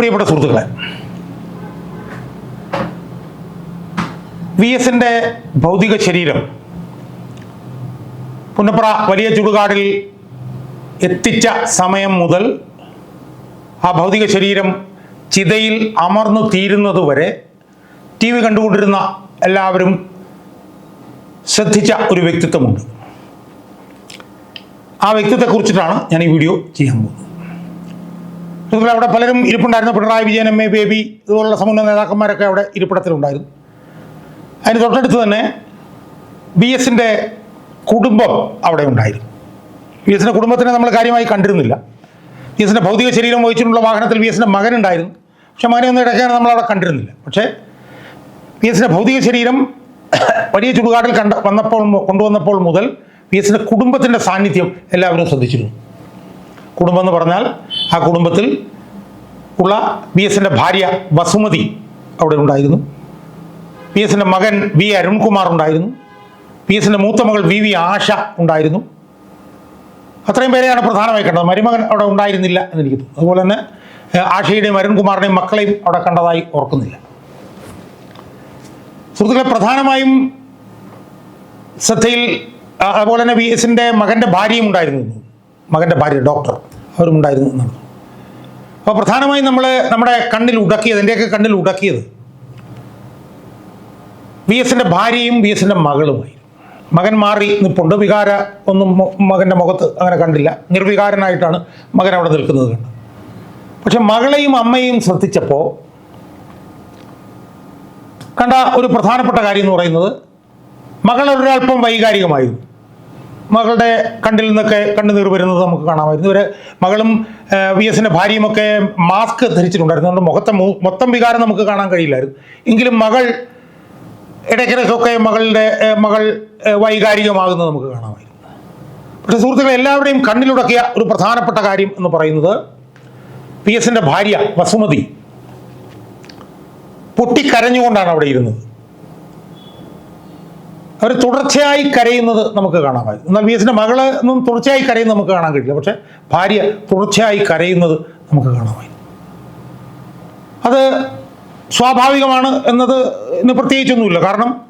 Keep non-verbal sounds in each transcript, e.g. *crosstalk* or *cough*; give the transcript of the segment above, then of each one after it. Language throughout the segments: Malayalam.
പ്രിയപ്പെട്ട സുഹൃത്തുക്കളെ വി എസിന്റെ ഭൗതിക ശരീരം പുന്നപ്ര വലിയ ചുടുകാടിൽ എത്തിച്ച സമയം മുതൽ ആ ഭൗതിക ശരീരം ചിതയിൽ അമർന്നു തീരുന്നതുവരെ ടി വി കണ്ടുകൊണ്ടിരുന്ന എല്ലാവരും ശ്രദ്ധിച്ച ഒരു വ്യക്തിത്വമുണ്ട്. ആ വ്യക്തിത്വത്തെക്കുറിച്ചിട്ടാണ് ഞാൻ ഈ വീഡിയോ ചെയ്യാൻ പോകുന്നത്. അതുപോലെ അവിടെ പലരും ഇരിപ്പുണ്ടായിരുന്നു. പിണറായി വിജയൻ എം എ ബേബി ഇതുപോലുള്ള സമുന്നത നേതാക്കന്മാരൊക്കെ അവിടെ ഇരിപ്പിടത്തിലുണ്ടായിരുന്നു. അതിന് തൊട്ടടുത്ത് തന്നെ ബി എസിന്റെ കുടുംബം അവിടെ ഉണ്ടായിരുന്നു. ബി എസിന്റെ കുടുംബത്തിനെ നമ്മൾ കാര്യമായി കണ്ടിരുന്നില്ല. ബി എസിന്റെ ഭൗതിക ശരീരം വഹിച്ചിട്ടുള്ള വാഹനത്തിൽ ബി എസിന്റെ മകനുണ്ടായിരുന്നു. പക്ഷെ മകനെ ഒന്നും ഇടയ്ക്കാണ് നമ്മൾ അവിടെ കണ്ടിരുന്നില്ല. പക്ഷേ ബി എസിന്റെ ഭൗതിക ശരീരം വലിയ ചുടുകാട്ടിൽ കണ്ട വന്നപ്പോൾ കൊണ്ടുവന്നപ്പോൾ മുതൽ ബി എസിന്റെ കുടുംബത്തിന്റെ സാന്നിധ്യം എല്ലാവരും ശ്രദ്ധിച്ചിരുന്നു. കുടുംബം എന്ന് പറഞ്ഞാൽ ആ കുടുംബത്തിൽ ഉള്ള വി എസിന്റെ ഭാര്യ വസുമതി അവിടെ ഉണ്ടായിരുന്നു. പി എസിന്റെ മകൻ വി അരുൺകുമാർ ഉണ്ടായിരുന്നു. പി എസിന്റെ മൂത്ത മകൾ വി വി ആശ ഉണ്ടായിരുന്നു. അത്രയും പേരെയാണ് പ്രധാനമായി കണ്ടത്. മരുമകൻ അവിടെ ഉണ്ടായിരുന്നില്ല എന്ന് എനിക്ക് തോന്നുന്നു. അതുപോലെ തന്നെ ആശയുടെയും അരുൺകുമാറിന്റെയും മക്കളെയും അവിടെ കണ്ടതായി ഓർക്കുന്നില്ല. സുഹൃത്തുക്കളെ പ്രധാനമായും ശ്രദ്ധയിൽ അതുപോലെ തന്നെ വി എസിന്റെ മകന്റെ ഭാര്യയും ഉണ്ടായിരുന്നു മകന്റെ ഭാര്യ ഡോക്ടർ അവരും ഉണ്ടായിരുന്നു എന്നാണ്. അപ്പോൾ പ്രധാനമായും നമ്മൾ നമ്മുടെ കണ്ണിൽ ഉടക്കിയത് എന്റെയൊക്കെ കണ്ണിൽ ഉടക്കിയത് വി എസിന്റെ ഭാര്യയും വി എസിന്റെ മകളുമായി. മകൻ മാറി നിൽപ്പുണ്ട് വികാര ഒന്നും മകന്റെ മുഖത്ത് അങ്ങനെ കണ്ടില്ല. നിർവികാരനായിട്ടാണ് മകൻ അവിടെ നിൽക്കുന്നത് കണ്ടത്. പക്ഷെ മകളെയും അമ്മയും ശ്രദ്ധിച്ചപ്പോൾ കണ്ട ഒരു പ്രധാനപ്പെട്ട കാര്യം എന്ന് പറയുന്നത് മകൾ ഒരൽപ്പം വൈകാരികമായിരുന്നു. മകളുടെ കണ്ണിൽ നിന്നൊക്കെ കണ്ണുനീർ വരുന്നത് നമുക്ക് കാണാമായിരുന്നു. ഇവരെ മകളും വി എസിന്റെ ഭാര്യയുമൊക്കെ മാസ്ക് ധരിച്ചിട്ടുണ്ടായിരുന്നു. അതുകൊണ്ട് മുഖത്തെ മൊത്തം വികാരം നമുക്ക് കാണാൻ കഴിയില്ലായിരുന്നു. എങ്കിലും മകൾ ഇടയ്ക്കിടയ്ക്കൊക്കെ മകളുടെ മകൾ വൈകാരികമാകുന്നത് നമുക്ക് കാണാമായിരുന്നു. പക്ഷേ സുഹൃത്തുക്കളെ എല്ലാവരുടെയും കണ്ണിലുടക്കിയ ഒരു പ്രധാനപ്പെട്ട കാര്യം എന്ന് പറയുന്നത് പി എസിന്റെ ഭാര്യ വസുമതി പൊട്ടിക്കരഞ്ഞുകൊണ്ടാണ് അവിടെ ഇരുന്നത്. അവർ തുടർച്ചയായി കരയുന്നത് നമുക്ക് കാണാമായിരുന്നു. എന്നാൽ വി എസിന്റെ മകൾ ഒന്നും തുടർച്ചയായി കരയുന്നത് നമുക്ക് കാണാൻ കഴിയില്ല. പക്ഷെ ഭാര്യ തുടർച്ചയായി കരയുന്നത് നമുക്ക് കാണാമായിരുന്നു. അത് സ്വാഭാവികമാണ് എന്നത് ഇന്ന് പ്രത്യേകിച്ചൊന്നുമില്ല. കാരണം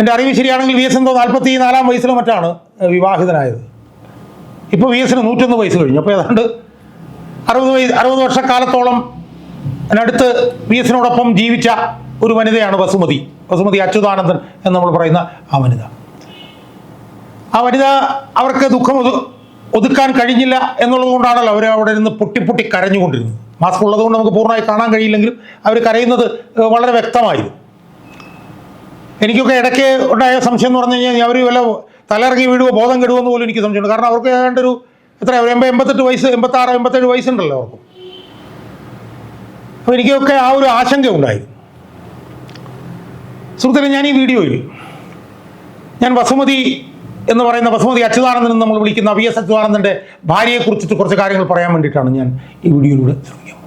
എന്റെ അറിവ് ശരിയാണെങ്കിൽ വി എസ് എന്തോ നാൽപ്പത്തി നാലാം വയസ്സിലോ മറ്റാണ് വിവാഹിതനായത്. ഇപ്പോൾ വി എസിന് നൂറ്റൊന്ന് വയസ്സ് കഴിഞ്ഞു. അപ്പോൾ ഏതാണ്ട് അറുപത് വയസ്സ് അറുപത് വർഷക്കാലത്തോളം അതിനടുത്ത് വി എസിനോടൊപ്പം ജീവിച്ച ഒരു വനിതയാണ് വസുമതി വസുമതി അച്യുതാനന്ദൻ എന്ന് നമ്മൾ പറയുന്ന ആ വനിത. ആ വനിത അവർക്ക് ദുഃഖം ഒതു ഒതുക്കാൻ കഴിഞ്ഞില്ല എന്നുള്ളത് കൊണ്ടാണല്ലോ അവർ അവിടെ നിന്ന് പൊട്ടി പൊട്ടി കരഞ്ഞുകൊണ്ടിരുന്നത്. മാസ്ക് ഉള്ളതുകൊണ്ട് നമുക്ക് പൂർണമായി കാണാൻ കഴിയില്ലെങ്കിലും അവർ കരയുന്നത് വളരെ വ്യക്തമായിരുന്നു. എനിക്കൊക്കെ ഇടയ്ക്ക് ഉണ്ടായ സംശയം എന്ന് പറഞ്ഞു കഴിഞ്ഞാൽ അവർ വല്ല തലയിറങ്ങി വീഴുവോ ബോധം കെടുവോ എന്ന് പോലും എനിക്ക് സംശയമുണ്ട്. കാരണം അവർക്ക് ഏതാണ്ട് ഒരു എത്ര ഒരു എൺപത് എൺപത്തെട്ട് വയസ്സ് എൺപത്താറ് എൺപത്തേഴ് വയസ്സുണ്ടല്ലോ അവർക്ക്. അപ്പോൾ എനിക്കൊക്കെ ആ ഒരു ആശങ്ക ഉണ്ടായിരുന്നു. സുഹൃത്തുക്കളെ ഞാൻ ഈ വീഡിയോയിൽ ഞാൻ വസുമതി എന്ന് പറയുന്ന വസുമതി അച്യുതാനന്ദൻ നമ്മൾ വിളിക്കുന്ന വി എസ് അച്യുതാനന്ദന്റെ ഭാര്യയെക്കുറിച്ചിട്ട് കുറച്ച് കാര്യങ്ങൾ പറയാൻ വേണ്ടിയിട്ടാണ് ഞാൻ ഈ വീഡിയോയിലൂടെ ശ്രമിക്കുന്നത്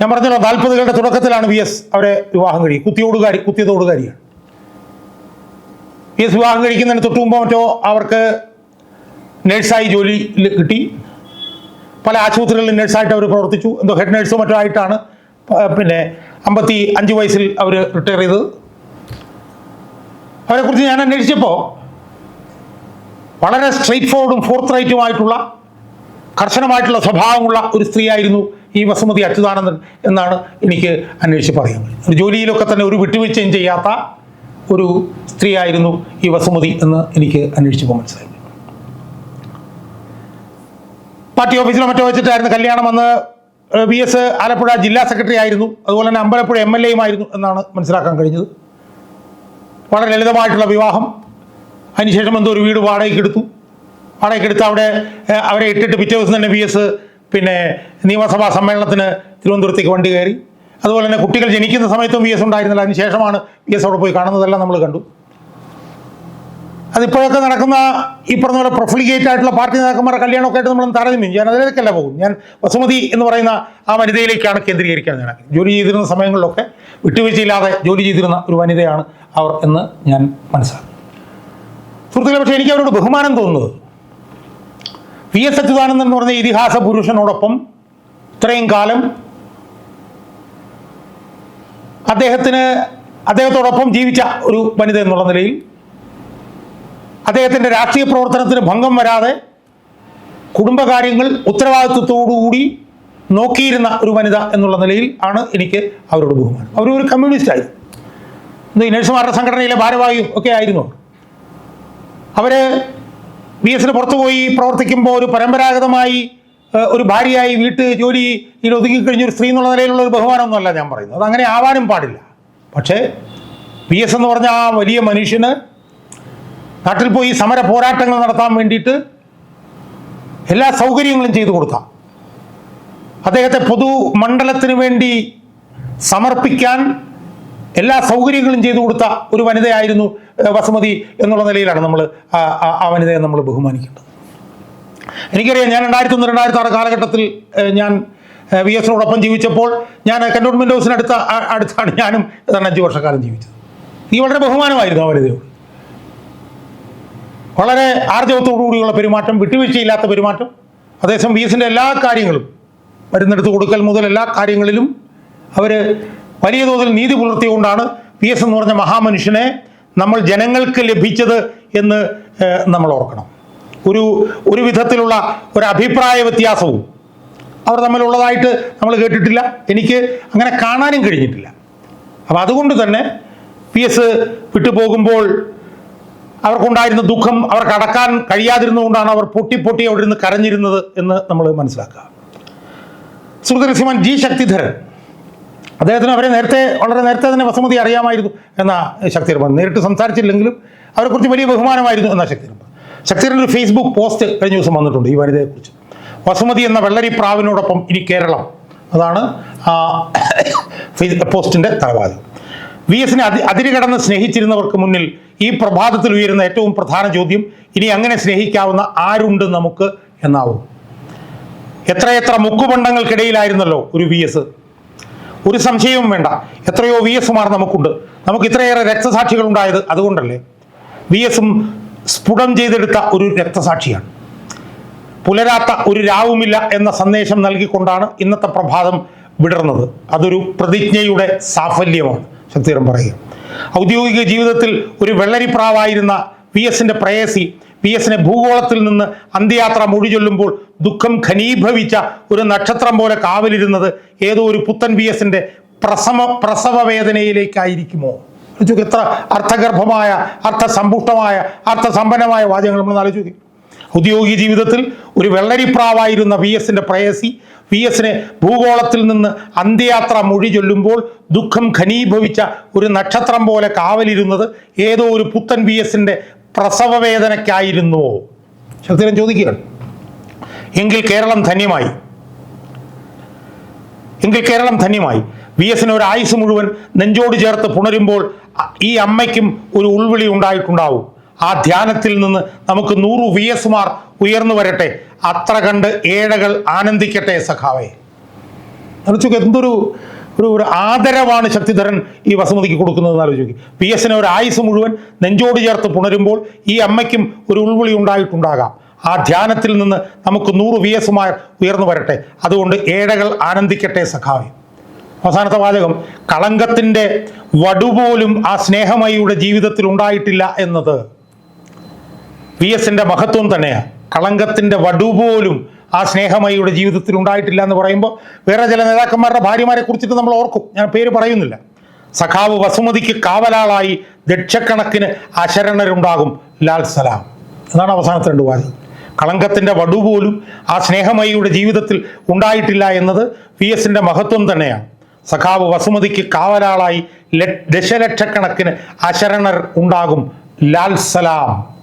ഞാൻ പറഞ്ഞല്ലോ നാൽപ്പതുകളുടെ തുടക്കത്തിലാണ് വി എസ് അവരെ വിവാഹം കഴിയും കുത്തിയോടുകാരി കുത്തിയതോടുകാരിയാണ്. വി എസ് വിവാഹം കഴിക്കുന്നതിന് തൊട്ട് മുമ്പോ മറ്റോ അവർക്ക് നഴ്സായി ജോലി കിട്ടി. പല ആശുപത്രികളിൽ നഴ്സായിട്ട് അവർ പ്രവർത്തിച്ചു. എന്തോ ഹെഡ് നഴ്സോ മറ്റോ ആയിട്ടാണ് പിന്നെ അമ്പത്തി അഞ്ച് വയസ്സിൽ അവർ റിട്ടയർ ചെയ്തത്. അവരെക്കുറിച്ച് ഞാൻ അന്വേഷിച്ചപ്പോൾ വളരെ സ്ട്രെയിറ്റ് ഫോർവേഡും ഫോർത്ത് റൈറ്റുമായിട്ടുള്ള കർശനമായിട്ടുള്ള സ്വഭാവമുള്ള ഒരു സ്ത്രീയായിരുന്നു ഈ വസുമതി അച്യുതാനന്ദൻ എന്നാണ് എനിക്ക് അന്വേഷിച്ച് കഴിയും ഒരു ജോലിയിലൊക്കെ തന്നെ ഒരു വിട്ടുവീഴ്ചയും ചെയ്യാത്ത ഒരു സ്ത്രീയായിരുന്നു ഈ വസുമതി എന്ന് എനിക്ക് അന്വേഷിച്ചപ്പോൾ മനസ്സിലായി. പാർട്ടി ഓഫീസിലോ മറ്റോ വെച്ചിട്ടായിരുന്നു കല്യാണം അന്ന് വി എസ് ആലപ്പുഴ ജില്ലാ സെക്രട്ടറി ആയിരുന്നു. അതുപോലെ തന്നെ അമ്പലപ്പുഴ എം എൽ എയുമായിരുന്നു എന്നാണ് മനസ്സിലാക്കാൻ കഴിഞ്ഞത്. വളരെ ലളിതമായിട്ടുള്ള വിവാഹം. അതിനുശേഷം എന്തോ ഒരു വീട് വാടകയ്ക്ക് എടുത്തു. വാടകയ്ക്ക് എടുത്ത് അവിടെ അവരെ ഇട്ടിട്ട് പിറ്റേ ദിവസം തന്നെ വി എസ് പിന്നെ നിയമസഭാ സമ്മേളനത്തിന് തിരുവനന്തപുരത്തേക്ക് വണ്ടി കയറി. അതുപോലെ തന്നെ കുട്ടികൾ ജനിക്കുന്ന സമയത്തും വി എസ് ഉണ്ടായിരുന്നില്ല. അതിന് ശേഷമാണ് വി എസ് അവിടെ പോയി കാണുന്നതെല്ലാം നമ്മൾ കണ്ടു. അതിപ്പോഴൊക്കെ നടക്കുന്ന ഈ പറഞ്ഞ പോലെ പ്രൊഫ്ലിഗേറ്റ് ആയിട്ടുള്ള പാർട്ടി നേതാക്കന്മാരുടെ കല്യാണമൊക്കെ ആയിട്ട് നമ്മൾ താരതമ്യം ഞാൻ അതിലേക്കല്ല പോകും. ഞാൻ വസുമതി എന്ന് പറയുന്ന ആ വനിതയിലേക്കാണ് കേന്ദ്രീകരിക്കാൻ ഞാൻ ജോലി ചെയ്തിരുന്ന സമയങ്ങളിലൊക്കെ വിട്ടുവീഴ്ചയില്ലാതെ ജോലി ചെയ്തിരുന്ന ഒരു വനിതയാണ് അവർ എന്ന് ഞാൻ മനസ്സിലാക്കി സുഹൃത്തുക്കളെ പക്ഷേ എനിക്ക് അവരോട് ബഹുമാനം തോന്നുന്നത് വി എസ് അച്യുതാനന്ദൻ എന്ന് പറഞ്ഞ ഇതിഹാസ പുരുഷനോടൊപ്പം ഇത്രയും കാലം അദ്ദേഹത്തിന് അദ്ദേഹത്തോടൊപ്പം ജീവിച്ച ഒരു വനിത എന്നുള്ള നിലയിൽ അദ്ദേഹത്തിന്റെ രാഷ്ട്രീയ പ്രവർത്തനത്തിന് ഭംഗം വരാതെ കുടുംബകാര്യങ്ങൾ ഉത്തരവാദിത്വത്തോടുകൂടി നോക്കിയിരുന്ന ഒരു വനിത എന്നുള്ള നിലയിൽ ആണ് എനിക്ക് അവരോട് ബഹുമാനം. അവരൊരു കമ്മ്യൂണിസ്റ്റ് ആയിരുന്നു ഇന്ന് നഴ്സുമാരുടെ സംഘടനയിലെ ഭാരവാഹിയും ഒക്കെ ആയിരുന്നു. അവർ ബി എസിന് പുറത്തുപോയി പ്രവർത്തിക്കുമ്പോൾ ഒരു പരമ്പരാഗതമായി ഒരു ഭാര്യയായി വീട്ട് ജോലിയിൽ ഒതുങ്ങിക്കഴിഞ്ഞ ഒരു സ്ത്രീ എന്നുള്ള നിലയിലുള്ള ഒരു ബഹുമാനമൊന്നുമല്ല ഞാൻ പറയുന്നത്. അത് അങ്ങനെ ആവാനും പാടില്ല. പക്ഷേ പി എസ് എന്ന് പറഞ്ഞ ആ വലിയ മനുഷ്യന് നാട്ടിൽ പോയി സമര പോരാട്ടങ്ങൾ നടത്താൻ വേണ്ടിയിട്ട് എല്ലാ സൗകര്യങ്ങളും ചെയ്തു കൊടുക്കാം. അദ്ദേഹത്തെ പൊതു മണ്ഡലത്തിന് വേണ്ടി സമർപ്പിക്കാൻ എല്ലാ സൗകര്യങ്ങളും ചെയ്തു കൊടുത്ത ഒരു വനിതയായിരുന്നു വസുമതി എന്നുള്ള നിലയിലാണ് നമ്മൾ ആ വനിതയെ നമ്മൾ ബഹുമാനിക്കേണ്ടത്. എനിക്കറിയാം ഞാൻ രണ്ടായിരത്തി ഒന്ന് രണ്ടായിരത്തി ആറ് കാലഘട്ടത്തിൽ ഞാൻ വി എസിനോടൊപ്പം ജീവിച്ചപ്പോൾ ഞാൻ കന്റോൺമെന്റ് ഹൗസിനടുത്ത അടുത്താണ് ഞാനും ഏതാണ്ട് അഞ്ച് വർഷക്കാലം ജീവിച്ചത്. ഈ വളരെ ബഹുമാനമായിരുന്നു ആ വനിതയോട്. വളരെ ആർജവത്തോടുകൂടിയുള്ള പെരുമാറ്റം വിട്ടുവീഴ്ചയില്ലാത്ത പെരുമാറ്റം. അതേസമയം വി എസിന്റെ എല്ലാ കാര്യങ്ങളും മരുന്നെടുത്ത് കൊടുക്കൽ മുതൽ എല്ലാ കാര്യങ്ങളിലും അവർ വലിയ തോതിൽ നീതി പുലർത്തിയുകൊണ്ടാണ് പി എസ് എന്ന് പറഞ്ഞ മഹാമനുഷ്യനെ നമ്മൾ ജനങ്ങൾക്ക് ലഭിച്ചത് എന്ന് നമ്മൾ ഓർക്കണം. ഒരു ഒരു വിധത്തിലുള്ള ഒരു അഭിപ്രായ വ്യത്യാസവും അവർ തമ്മിലുള്ളതായിട്ട് നമ്മൾ കേട്ടിട്ടില്ല. എനിക്ക് അങ്ങനെ കാണാനും കഴിഞ്ഞിട്ടില്ല. അപ്പോൾ അതുകൊണ്ട് തന്നെ പി എസ് വിട്ടുപോകുമ്പോൾ അവർക്കുണ്ടായിരുന്ന ദുഃഖം അവർക്ക് അടക്കാൻ കഴിയാതിരുന്നുകൊണ്ടാണ് അവർ പൊട്ടി പൊട്ടി അവിടെ നിന്ന് കരഞ്ഞിരുന്നത് എന്ന് നമ്മൾ മനസ്സിലാക്കുക. സുഹൃത്ത് ശ്രീമാൻ ജി ശക്തിധരൻ അദ്ദേഹത്തിന് അവരെ നേരത്തെ വളരെ നേരത്തെ തന്നെ വസുമതി അറിയാമായിരുന്നു എന്ന ശക്തിധരൻ പറഞ്ഞു. നേരിട്ട് സംസാരിച്ചില്ലെങ്കിലും അവരെക്കുറിച്ച് വലിയ ബഹുമാനമായിരുന്നു എന്ന ശക്തിധരൻ ശക്തിരൻ ഒരു ഫേസ്ബുക്ക് പോസ്റ്റ് കഴിഞ്ഞ ദിവസം വന്നിട്ടുണ്ട് ഈ വനിതയെക്കുറിച്ച്. വസുമതി എന്ന വെള്ളരി പ്രാവിനോടൊപ്പം ഇനി കേരളം. അതാണ് പോസ്റ്റിന്റെ *coughs* തലവാദം വി എസിനെ അതി അതിരുകടന്ന് സ്നേഹിച്ചിരുന്നവർക്ക് മുന്നിൽ ഈ പ്രഭാതത്തിൽ ഉയരുന്ന ഏറ്റവും പ്രധാന ചോദ്യം ഇനി അങ്ങനെ സ്നേഹിക്കാവുന്ന ആരുണ്ട് നമുക്ക് എന്നാവും. എത്രയെത്ര മുക്കുപണ്ടങ്ങൾക്കിടയിലായിരുന്നല്ലോ ഒരു വി എസ് ഒരു സംശയവും വേണ്ട. എത്രയോ വി എസുമാർ നമുക്കുണ്ട്. നമുക്ക് ഇത്രയേറെ രക്തസാക്ഷികൾ ഉണ്ടായത് അതുകൊണ്ടല്ലേ വി എസും സ്ഫുടം ചെയ്തെടുത്ത ഒരു രക്തസാക്ഷിയാണ്. പുലരാത്ത ഒരു രാവുമില്ല എന്ന സന്ദേശം നൽകിക്കൊണ്ടാണ് ഇന്നത്തെ പ്രഭാതം വിടർന്നത്. അതൊരു പ്രതിജ്ഞയുടെ സാഫല്യമാണ്. ശക്തിധരൻ പറയുക ഔദ്യോഗിക ജീവിതത്തിൽ ഒരു വെള്ളരിപ്രാവായിരുന്ന പി എസിന്റെ പ്രേയസി പി എസിനെ ഭൂഗോളത്തിൽ നിന്ന് അന്ത്യയാത്ര മൊഴിചൊല്ലുമ്പോൾ ദുഃഖം ഖനീഭവിച്ച ഒരു നക്ഷത്രം പോലെ കാവലിരുന്നത് ഏതോ ഒരു പുത്തൻ പി എസിന്റെ പ്രസവ പ്രസവ വേദനയിലേക്കായിരിക്കുമോ എത്ര അർത്ഥഗർഭമായ അർത്ഥസമ്പുഷ്ടമായ അർത്ഥസമ്പന്നമായ വാചകങ്ങൾ നമ്മൾ ആലോചിക്കും ഔദ്യോഗിക ജീവിതത്തിൽ ഒരു വെള്ളരിപ്രാവായിരുന്ന വി എസിന്റെ പ്രേയസി വി എസിനെ ഭൂഗോളത്തിൽ നിന്ന് അന്ത്യയാത്ര മൊഴി ചൊല്ലുമ്പോൾ ദുഃഖം ഖനീഭവിച്ച ഒരു നക്ഷത്രം പോലെ കാവലിരുന്നത് ഏതോ ഒരു പുത്തൻ വി എസിന്റെ പ്രസവ വേദനയ്ക്കായിരുന്നുവോ ശക്തിരൻ ചോദിക്കുകയാണ്. എങ്കിൽ കേരളം ധന്യമായി. എങ്കിൽ കേരളം ധന്യമായി. വി എസിന് ഒരു ആയുസ് മുഴുവൻ നെഞ്ചോട് ചേർത്ത് പുണരുമ്പോൾ ഈ അമ്മയ്ക്കും ഒരു ഉൾവിളി ഉണ്ടായിട്ടുണ്ടാവും. ആ ധ്യാനത്തിൽ നിന്ന് നമുക്ക് നൂറ് വി എസുമാർ ഉയർന്നു വരട്ടെ. അത്ര കണ്ട് ഏഴകൾ ആനന്ദിക്കട്ടെ സഖാവേ. ആലോചിക്കുക എന്തൊരു ഒരു ഒരു ആദരവാണ് ശക്തിധരൻ ഈ വസുമതിക്ക് കൊടുക്കുന്നതെന്ന് ആലോചിക്കും പി എസിന് ഒരു ആയുസ് മുഴുവൻ നെഞ്ചോട് ചേർത്ത് പുണരുമ്പോൾ ഈ അമ്മയ്ക്കും ഒരു ഉൾവിളി ഉണ്ടായിട്ടുണ്ടാകാം. ആ ധ്യാനത്തിൽ നിന്ന് നമുക്ക് നൂറ് വി എസുമാർ ഉയർന്നു വരട്ടെ. അതുകൊണ്ട് ഏഴകൾ ആനന്ദിക്കട്ടെ സഖാവേ. അവസാനത്തെ വാചകം കളങ്കത്തിന്റെ വടുപോലും ആ സ്നേഹമയിയുടെ ജീവിതത്തിൽ ഉണ്ടായിട്ടില്ല എന്നത്. വി എസിന്റെ മഹത്വം തന്നെയാണ് കളങ്കത്തിന്റെ വടുപോലും ആ സ്നേഹമയുടെ ജീവിതത്തിൽ ഉണ്ടായിട്ടില്ല എന്ന് പറയുമ്പോൾ വേറെ ചില നേതാക്കന്മാരുടെ ഭാര്യമാരെ കുറിച്ചിട്ട് നമ്മൾ ഓർക്കും. ഞാൻ പേര് പറയുന്നില്ല. സഖാവ് വസുമതിക്ക് കാവലാളായി ലക്ഷക്കണക്കിന് അശരണരുണ്ടാകും ലാൽ സലാം. എന്നാണ് അവസാനത്തെ രണ്ട് വാചകം കളങ്കത്തിന്റെ വടുപോലും ആ സ്നേഹമയുടെ ജീവിതത്തിൽ ഉണ്ടായിട്ടില്ല എന്നത് വി എസിന്റെ മഹത്വം തന്നെയാണ്. സഖാവ് വസുമതിക്ക് കാവലാളായി ദശലക്ഷക്കണക്കിന് അശരണർ ഉണ്ടാകും. ലാൽ സലാം.